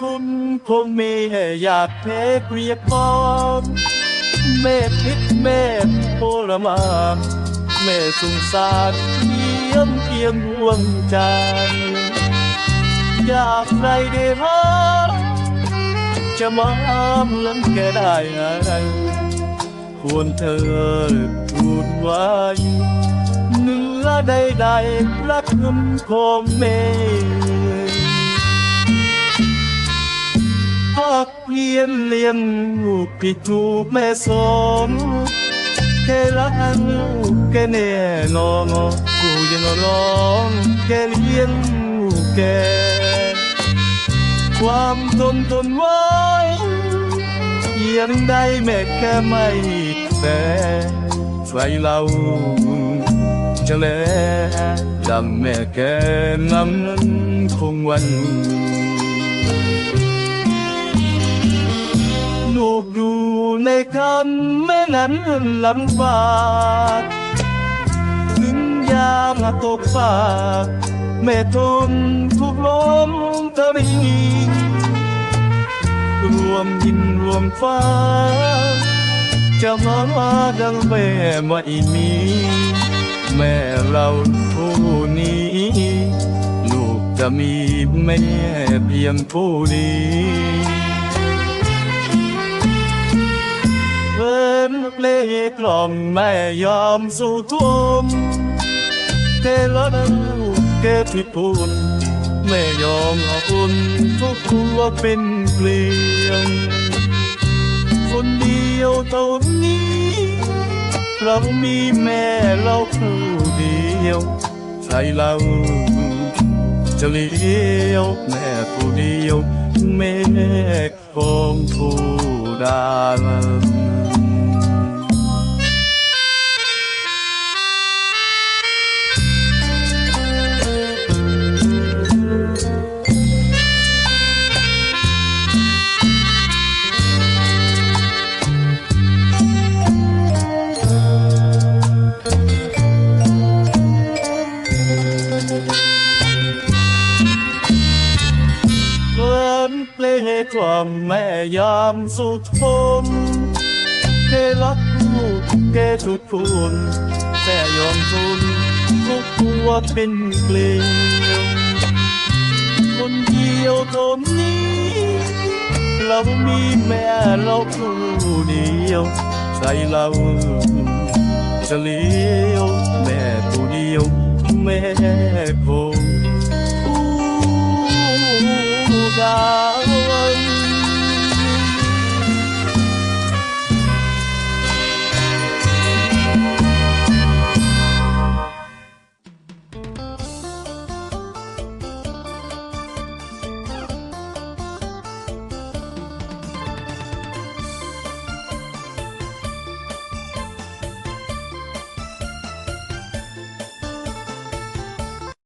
คุณคงไม่อยากแพ้เกลียดความแม่พิษแม่โทรมานแม่สงสารเยี่ยมเพียงดวงใจ อยากใครได้รักจะมาเหมือนแกได้อะไงควรเธอพูดไว้เนื้อใดๆรักคุณคงไม่ กเพียนเลี้ยงลูกผิดถูกแม่สอนแค่รักลูกแค่แน่นอนกูยังร้องแค่เลี้ยงลูกแกความทนทนไว้ยังได้แม่แค่ไม่แต่ใครเราจะแลดังแม่แค่นั้นคงวัน ลูกดูในคำแม่นั้นลำบากถึงยามตกฝากแม่ทนทุกลมตะริงรวมยินรวมฟ้า จะมาว่าดังแม่ไม่มีแม่เราผู้นี้ ลูกจะมีแม่เพียงผู้เดียว เลกล่อมแม่ยอมสู้ทุ่มเทละนั้นแกผิดพูดแม่ยอมเอาอุ่นทุกตัวเป็นเกลียงคนเดียวเท่านี้เรามีแม่เราผู้เดียวใครเราจะเลี้ยวแม่ผู้เดียวแม่ของผู้ดาล นเพลงให้ความแม่ยามสุดทนแค่รักลูกแกทุกคนแต่ยอมทนทุกตัวเป็นเกลียวคนเดียวท่านี้ เรามีแม่เราผู้เดียวใจเราจะเลี้ยวแม่ผู้เดียวแม่คง